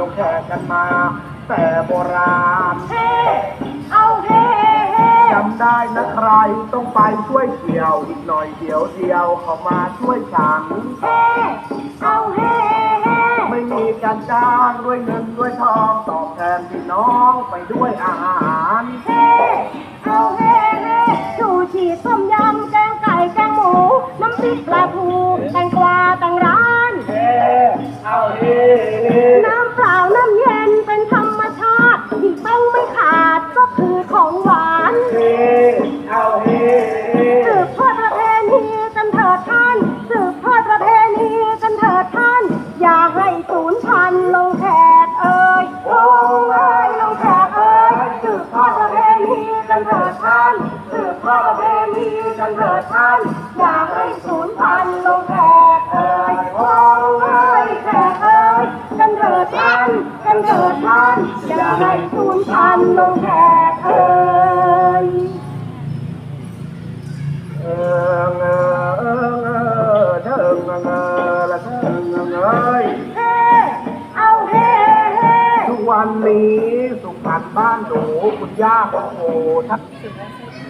ลงแขกกันมา แต่โบราณเฮ้เอาเฮ้เฮ้จำได้นะใครต้องไปช่วยเกี่ยวอีกหน่อยเดียวเดียวเขามาช่วยฉันเฮ้เอาเฮ้เฮ้ไม่มีการจ้างด้วยเงินด้วยทองตอบแทนพี่น้องไปด้วยอาหารเฮ้เอาเฮ้เฮ้ชูชีต้มยำแกงไก่แกงหมู น้ำพริกปลาทูแตงกวา อย่าให้สูญพันลงแขกเอ่ยลงเอ่ยลงแขกเอ่ยสืบทอดประเพณีกันเถิดท่านสืบทอดประเพณีกันเถิดท่านอย่าให้สูญพันลงแขกเอ่ยลงเอ่ยแขกเอ่ยกันเถิดท่านกันเถิดท่านอย่าให้สูญพันลงแขกเอ่ยเออเงอเออเอเธอเออ ละเธอเงอเงยเฮ้เอาเฮ้เฮ้ทุกวันนี้สุขสันต์บ้านหนูคุณย่าของโอทักถือว่าส